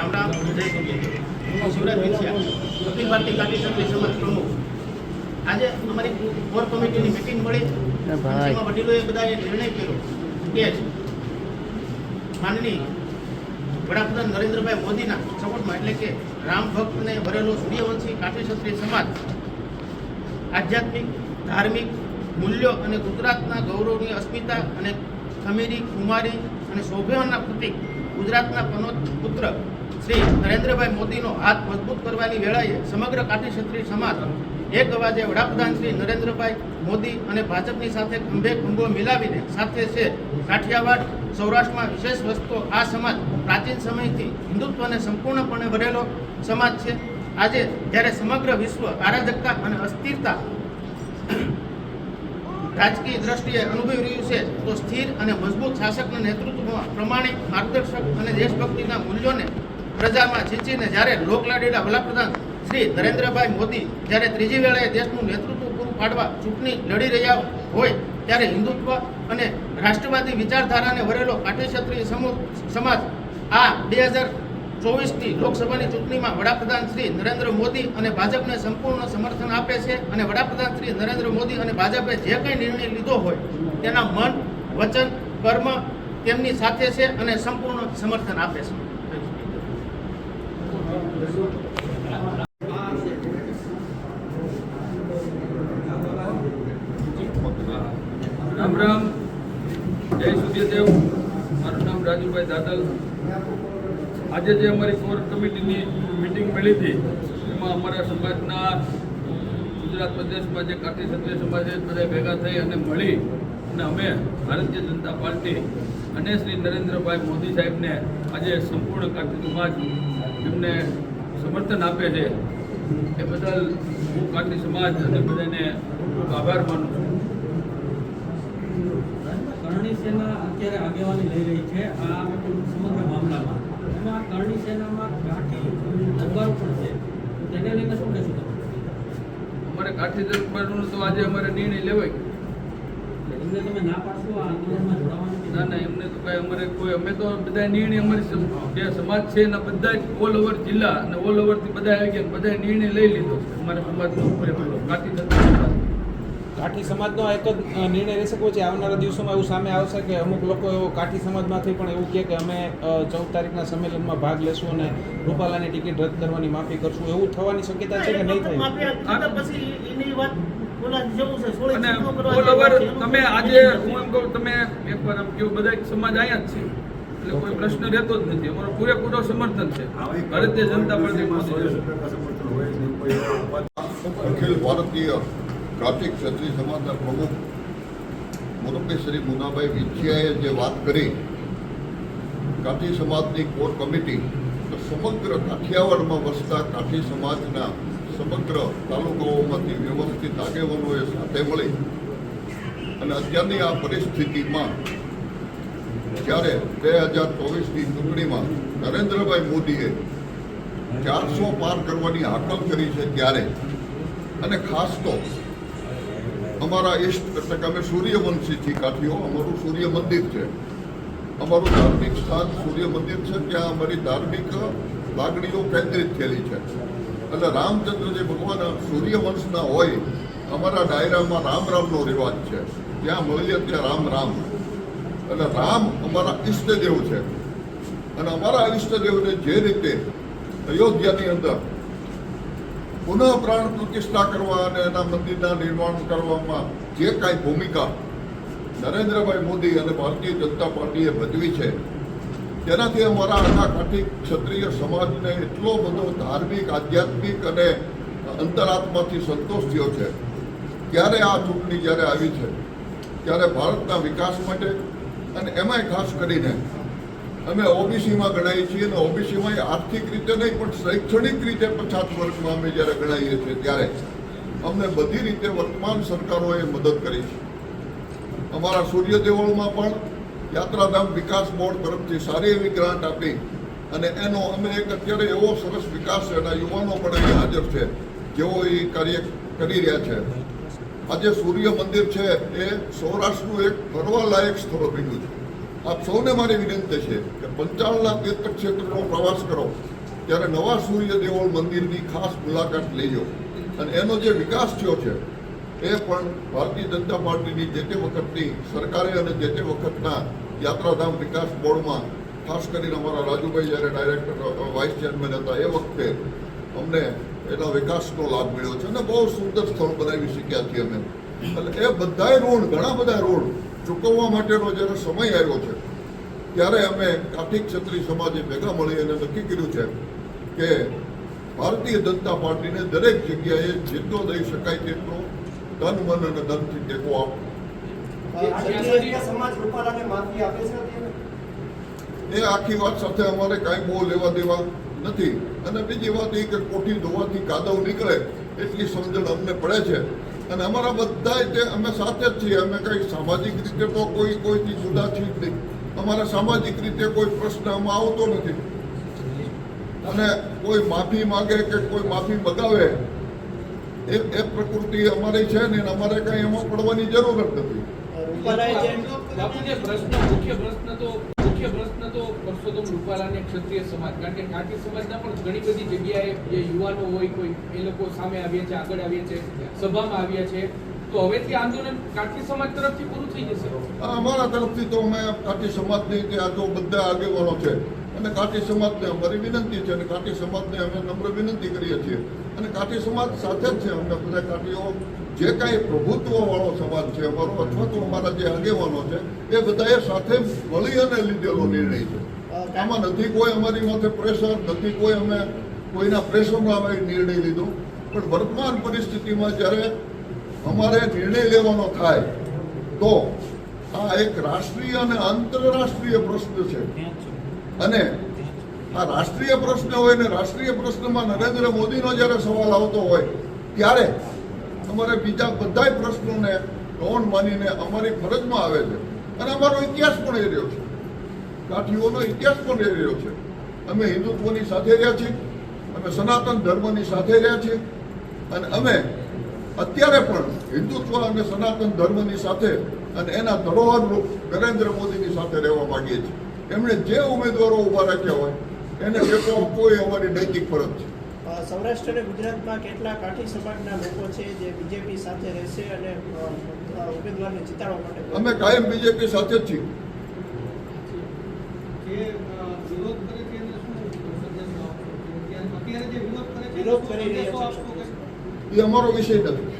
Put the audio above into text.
રામ હું શિવરાજ વિછિયા અખિલ ભારતીય ગાંધી ક્ષત્રિય સમાજ પ્રમુખ આજે અમારી કોર કમિટીની મિટિંગ મળી. જેમાં વડીલોએ બધાએ નિર્ણય કર્યો કે માનની વડાપ્રધાન નરેન્દ્રભાઈ મોદીના સપોર્ટમાં એટલે કે રામ ભક્તને ભરેલો સૂર્યવંશી કાઠી ક્ષત્રિય સમાજ આધ્યાત્મિક, ધાર્મિક, મૂલ્યો અને ગુજરાતના ગૌરવની અસ્મિતા અને ખમીરી, કુમારી અને સૌભાવના પ્રતિક ગુજરાતના કનોજ પુત્ર શ્રી નરેન્દ્રભાઈ મોદીનો હાથ મજબૂત કરવાની વેળાએ સમગ્ર કાઠી ક્ષત્રિય સમાજ એક અવાજે વડાપ્રધાન શ્રી નરેન્દ્રભાઈ મોદી અને ભાજપની સાથે ખંભે ખંભો મિલાવીને સાથે છે કાઠિયાવાડ સૌરાષ્ટ્રમાં વિશેષ વસ્તુ આ સમાજ પ્રાચીન સમયથી હિન્દુત્વને સંપૂર્ણપણે ભરેલો સમાજ છે. આજે જ્યારે સમગ્ર વિશ્વ અરાજકતા અને અસ્થિરતા રાજકીય દ્રષ્ટિએ અનુભવી રહ્યું છે, તો સ્થિર અને મજબૂત શાસકના નેતૃત્વમાં પ્રમાણિક માર્ગદર્શક અને દેશભક્તિના મૂલ્યોને પ્રજામાં છીંચીને જ્યારે લોકલાડીના વડાપ્રધાન શ્રી નરેન્દ્રભાઈ મોદી જ્યારે ત્રીજી વેળાએ દેશનું નેતૃત્વ પૂરું પાડવા ચૂંટણી લડી રહ્યા હોય ત્યારે હિન્દુત્વ અને રાષ્ટ્રવાદી વિચારધારાને વરેલો કાઠી ક્ષત્રિય સમાજ આ બે હજાર ચોવીસની લોકસભાની ચૂંટણીમાં વડાપ્રધાન શ્રી નરેન્દ્ર મોદી અને ભાજપને સંપૂર્ણ સમર્થન આપે છે અને વડાપ્રધાન શ્રી નરેન્દ્ર મોદી અને ભાજપે જે કંઈ નિર્ણય લીધો હોય, તેના મન, વચન, કર્મ તેમની સાથે છે અને સંપૂર્ણ સમર્થન આપે છે. રામ રામ. જય સૂર્યદેવ મારું નામ રાજુભાઈ દાદલ. આજે જે અમારી કોર કમિટીની મિટિંગ મળી હતી, એમાં અમારા સમાજના ગુજરાત પ્રદેશમાં જે કાઠી ક્ષત્રિય સમાજ બધા ભેગા થઈ અને મળી અને અમે ભારતીય જનતા પાર્ટી અને શ્રી નરેન્દ્રભાઈ મોદી સાહેબને આજે સંપૂર્ણ કાઠી સમાજ એમને સમર્થન આપે છે. એ બદલ હું કાઠી સમાજ અને બધાને ખૂબ આભાર માનું છું. કરણી સેના અત્યારે આગેવાની લઈ રહી છે. આ કરણી સેનામાં કાઠી દરબારો પણ છે. તેને લઈને શું કહેશો તમે? અમારે કાઠી દરબારનો તો આજે અમારે નિર્ણય લેવાય. એમને તમે ના પાડશો આ આંદોલનમાં જોડાવાનું ના ના એમને તો કાંઈ અમારે કોઈ અમે તો બધા નિર્ણય અમારી જે સમાજ છે એના બધા જ ઓલ ઓવર જિલ્લા અને ઓલ ઓવરથી બધા આવી ગયા બધા નિર્ણય લઈ લીધો છે. અમારા સમાજનો કાઠી દરબાર કાઠી સમાજનો એક જ નિર્ણય રહેશે કે પછી આવનારા દિવસોમાં એવું સામે આવશે કે અમુક લોકો એવો કાઠી સમાજમાંથી પણ એવું કહે કે અમે ચૌદ તારીખના સંમેલનમાં ભાગ લેશું અને રૂપાલાની ટિકિટ રદ કરવાની માફી કરશું. એવું થવાની શક્યતા છે કે નહીં થાય? માફી પછી એની વાત. તમે આજે હું એમ કહું તમે એકવાર એમ કહ્યું બધા સમાજ અહીંયા જ છે. એટલે કોઈ પ્રશ્ન રહેતો જ નથી. અમારો પૂરેપૂરો સમર્થન છે. ભારતીય જનતા પાર્ટી અખિલ ભારતીય કાર્તિક ક્ષત્રિય સમાજના પ્રમુખ મોરબી શ્રી મુનાભાઈ વિછિયાએ જે વાત કરી, કાઠી સમાજની કોર કમિટી તો સમગ્ર કાઠિયાવાડમાં વસતા કાઠી સમાજના સમગ્ર તાલુકાઓમાંથી વ્યવસ્થિત આગેવાનોએ સાથે મળી અને અત્યારની આ પરિસ્થિતિમાં જ્યારે બે હજાર ચોવીસની ચૂંટણીમાં નરેન્દ્રભાઈ મોદીએ ચારસો પાર કરવાની હાકલ કરી છે ત્યારે, અને ખાસ તો અમારા ઈષ્ટ, એટલે કે અમે સૂર્યવંશીથી કાઠીઓ, અમારું સૂર્ય મંદિર છે. અમારું ધાર્મિક સ્થાન સૂર્ય મંદિર છે, ત્યાં અમારી ધાર્મિક લાગણીઓ કેન્દ્રિત થયેલી છે. એટલે રામચંદ્ર જે ભગવાન સૂર્યવંશના હોય, અમારા ડાયરામાં રામ રામનો રિવાજ છે. જ્યાં મળીએ ત્યાં રામ રામ. એટલે રામ અમારા ઈષ્ટદેવ છે. અને અમારા ઈષ્ટદેવને જે રીતે અયોધ્યાની અંદર પુનઃ પ્રાણ પ્રતિષ્ઠા કરવા અને એના મંદિરના નિર્માણ કરવામાં જે કાંઈ ભૂમિકા નરેન્દ્રભાઈ મોદી અને ભારતીય જનતા પાર્ટીએ ભજવી છે, તેનાથી અમારા આખા કાઠી ક્ષત્રિય સમાજને એટલો બધો ધાર્મિક, આધ્યાત્મિક અને અંતરાત્માથી સંતોષ થયો છે. ત્યારે આ ચૂંટણી જ્યારે આવી છે, ત્યારે ભારતના વિકાસ માટે અને એમાંય ખાસ કરીને અમે ઓબીસીમાં ગણાઈએ છીએ અને ઓબીસીમાં આર્થિક રીતે નહીં, પણ શૈક્ષણિક રીતે પછાત વર્ગમાં અમે જ્યારે ગણાઈએ છીએ ત્યારે અમને બધી રીતે વર્તમાન સરકારોએ મદદ કરી છે. અમારા સૂર્ય દેવળમાં પણ યાત્રાધામ વિકાસ બોર્ડ તરફથી સારી એવી ગ્રાન્ટ આપી અને એનો અમે એક અત્યારે એવો સરસ વિકાસ છે, એના યુવાનો પણ અહીં હાજર છે, જેઓ એ કાર્ય કરી રહ્યા છે. આજે સૂર્ય મંદિર છે, એ સૌરાષ્ટ્રનું એક ફરવાલાયક સ્થળ બન્યું છે. આપ સૌને મારી વિનંતી છે કે પંચાવનના તીર્થ ક્ષેત્રનો પ્રવાસ કરો. ત્યારે નવા સૂર્ય દેવળ મંદિરની ખાસ મુલાકાત લેજો. અને એનો જે વિકાસ થયો છે, એ પણ ભારતીય જનતા પાર્ટીની જે તે વખતની સરકારે અને જે તે વખતના યાત્રાધામ વિકાસ બોર્ડમાં, ખાસ કરીને અમારા રાજુભાઈ જ્યારે ડાયરેક્ટર વાઇસ ચેરમેન હતા, એ વખતે અમને એના વિકાસનો લાભ મળ્યો છે અને બહુ સુંદર સ્થળ બનાવી શક્યા છીએ અમે. એટલે એ બધાય રોડ, ઘણા બધા રોડ ચૂકવવા માટેનો જ્યારે સમય આવ્યો છે ત્યારે અમે કાઠી ક્ષત્રિય સમાજે ભેગા મળી અને નક્કી કર્યું છે કે ભારતીય જનતા પાર્ટીને દરેક જગ્યાએ જેટલો દઈ શકાય તેટલો ધન મન અને ધનથી ટેકો આપો. ક્ષત્રિય સમાજ રૂપાલાને માફી આપે એ આખી વાત સાથે અમારે કાંઈ બહુ લેવા દેવા નથી. અને બીજી વાત એ કે કોઠી ધોવાથી કાદવ નીકળે એટલી સમજણ અમને પડે છે. અને અમારા બધા તે અમે સાથે જ છીએ. અમે કંઈ સામાજિક રીતે તો કોઈ કોઈથી જુદા છીએ જ નહીં. અમારા સામાજિક રીતે કોઈ પ્રશ્ન આમાં આવતો નથી. અને કોઈ માફી માગે કે કોઈ માફી મગાવે એ એ પ્રકૃતિ અમારી છે ને અમારે કંઈ એમાં પડવાની જરૂર જ નથી રૂપાલાએ જે બાપુ જે પ્રશ્ન મુખ્ય પ્રશ્ન તો મુખ્ય પ્રશ્ન તો અને ક્ષત્રિય સમાજ. કારણ કે કાઠી સમાજના પણ ઘણી બધી જગ્યાએ જે યુવાનો હોય, કોઈ એ લોકો સામે આવ્યા છે, આગળ આવ્યા છે, સભામાં આવ્યા છે. તો હવેથી આંદોલન કાઠી સમાજ તરફથી પૂરું થઈ જશે? અમારા તરફથી તો અમે કાઠી સમાજની જે આ તો બધા આગેવાનો છે. અને કાઠી સમાજને અમારી વિનંતી છે અને કાઠી સમાજને અમે નમ્ર વિનંતી કરીએ છીએ. અને કાઠી સમાજ સાથે જ છે અમને બધા કાઠીઓ. જે કાંઈ પ્રભુત્વ વાળો સમાજ છે અમારો અથવા તો અમારા જે આગેવાનો છે, એ બધાએ સાથે મળી અને લીધેલો નિર્ણય છે. આમાં નથી કોઈ અમારી માથે પ્રેશર નથી કોઈ અમે કોઈના પ્રેશરમાં અમે નિર્ણય લીધો. પણ વર્તમાન પરિસ્થિતિમાં જ્યારે અમારે નિર્ણય લેવાનો થાય, તો આ એક રાષ્ટ્રીય અને આંતરરાષ્ટ્રીય પ્રશ્ન છે. અને આ રાષ્ટ્રીય પ્રશ્ન હોય ને રાષ્ટ્રીય પ્રશ્નમાં નરેન્દ્ર મોદીનો જ્યારે સવાલ આવતો હોય, ત્યારે અમારે બીજા બધાય પ્રશ્નોને ગૌણ માનીને અમારી ફરજમાં આવે છે. અને અમારો ઇતિહાસ પણ એ રહ્યો છે. કાઠીઓનો ઇતિહાસ પણ એ રહ્યો છે. અમે હિન્દુત્વની સાથે રહ્યા છીએ અમે સનાતન ધર્મની સાથે રહ્યા છીએ અને અમે અત્યારે પણ હિન્દુત્વ અને સનાતન ધર્મની સાથે અને એના ધરોહર રૂપ નરેન્દ્ર મોદીની સાથે રહેવા માગીએ છીએ. એમણે જે ઉમેદવારો ઊભા રાખ્યા હોય એને ટેકો આપવો એ અમારી નૈતિક ફરજ છે. સૌરાષ્ટ્ર અને ગુજરાતમાં કેટલા કાઠી સમાજના લોકો છે જે બીજેપી સાથે રહેશે અને ઉમેદવારને જીતાડવા માટે અમે કાયમ બીજેપી સાથે જ છીએ જે અ, વિરોધ કરે છે એને શું સંદેશો આપશો? અત્યારે જે વિરોધ કરે છે વિરોધ કરી રહ્યા છે. એ અમારો વિષય નથી.